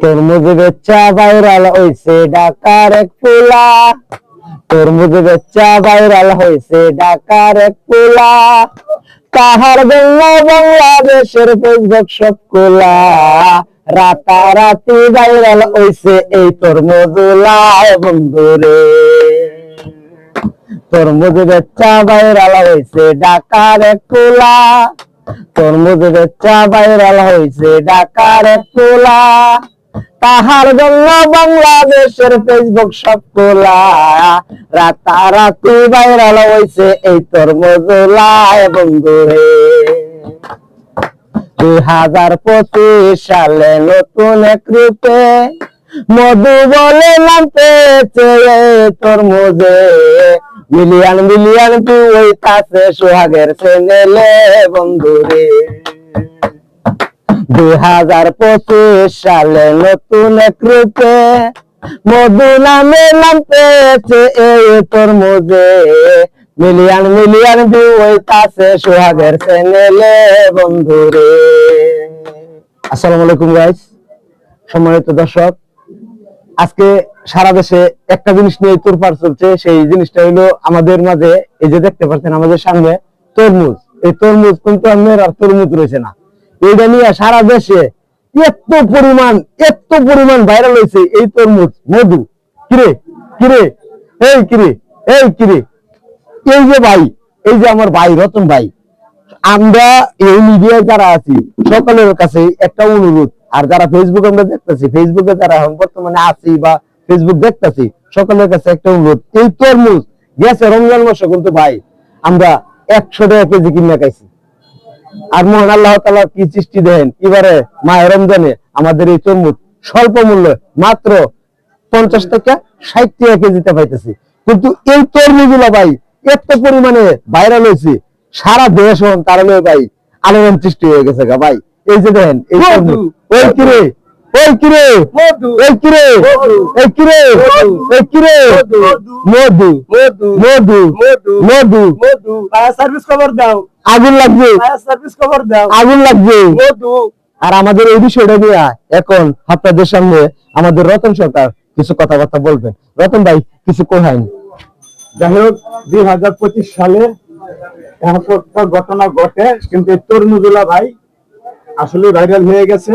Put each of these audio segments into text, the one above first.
তরমুজ বেচা ভাইরাল হইছে ঢাকার এক পোলা। তরমুজ বেচা ভাইরাল হইছে ঢাকার এক পোলা। তাহার জন্য বাংলাদেশের ফেসবুক সব খোলা। রাতারাতি ভাইরাল হইছে এই তরমুজুলা বন্ধুরে। তরমুজ বেচা ভাইরাল হইছে ঢাকার এক পোলা। তরমুজ বেচা ভাইরাল হইছে ঢাকার এক পোলা। তাহার জন্য বাংলাদেশের ফেসবুক সব খোলা রাতারাতি ভাইরাল হইছে এই তরমুজুলায় বন্ধুরে। দুই হাজার পঁচিশ সালে নতুন এক রূপে মধু বলে নাম পেয়েছে এই তরমুজে। মিলিয়ন মিলিয়ন তুই কাছে সোহাগের বন্ধু বন্ধুরে। পঁচিশ সালে নতুন তরমুজে। সোহাগের বন্ধুরে। আলাইকুম গাইস সম্মানিত দর্শক, আজকে সারা দেশে একটা জিনিস নিয়ে তোরপার চলছে, সেই জিনিসটা হলো আমাদের মাঝে, এই যে দেখতে পাচ্ছেন আমাদের সামনে তরমুজ। এই তরমুজ কিন্তু আমাদের আর তরমুজ রয়েছে না। এইটা নিয়ে সারা দেশে এত পরিমাণ এত পরিমাণ ভাইরাল হয়েছে এই তরমুজ। মধু। কিরে? কিরে? এই কিরে? এই কিরে? এই যে ভাই, এই যে আমার ভাই, রতন ভাই, আমরা এই মিডিয়ায় যারা আছি, সকলের কাছে একটা অনুরোধ। আর যারা ফেসবুক আমরা দেখতেছি ফেসবুকে যারা বর্তমানে আছি বা ফেসবুক দেখতেছি, সকলের কাছে একটা অনুরোধ। এই তরমুজ গেছে রমজান মাসে কিন্তু ভাই, আমরা একশো টাকা কেজি কিনে খাইছি। আর মহান আল্লাহ তালা কি সৃষ্টি দেন? এবারে মায়ের রমজানে আমাদের এই তরমুজ স্বল্প মূল্যে মাত্র পঞ্চাশ টাকা ষাট টাকা কেজিতে পাইতেছি। কিন্তু এই তরমুজগুলো ভাই এত পরিমাণে ভাইরাল হয়েছে সারা দেশ হন কারণে ভাই আলোড়ন সৃষ্টি হয়ে গেছে গা ভাই। এই যে দেখেন এই তরমুজ। ওই কিরে কিরে কিরে এই কিরে এই কিরে মধু। মধু। মধু। মধু। মধু। মধু। ফায়ার সার্ভিস খবর দাও। আগুন লাগবে। সার্ভিস খবর দাও। আগুন লাগবে। মধু। আর আমাদের এই বিষয়টা নিয়ে এখন আপনাদের সামনে আমাদের রতন সরকার কিছু কথাবার্তা বলবেন। রতন ভাই কিছু কোহাইন যাই হোক দুই হাজার পঁচিশ সালে ঘটনা ঘটে কিন্তু এই তরমুজুলা ভাই আসলে ভাইরাল হয়ে গেছে।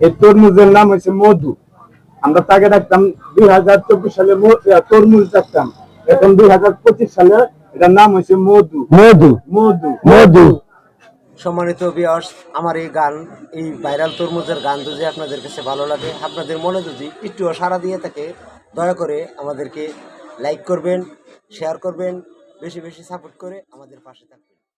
এই তরমুজের নাম হচ্ছে মধু। আমরা তাকে ডাকতাম দুই হাজার চব্বিশ সালে তরমুজ ডাকতাম এখন দুই হাজার পঁচিশ সালে এটার নাম হচ্ছে মধু। মধু। মধু। মধু। সম্মানিত ভিউয়ার্স আমার এই গান এই ভাইরাল তরমুজের গান যদি আপনাদের কাছে ভালো লাগে আপনাদের মনে যদি একটুও সাড়া দিয়ে থাকে দয়া করে আমাদেরকে লাইক করবেন শেয়ার করবেন বেশি বেশি সাপোর্ট করে আমাদের পাশে থাকবেন।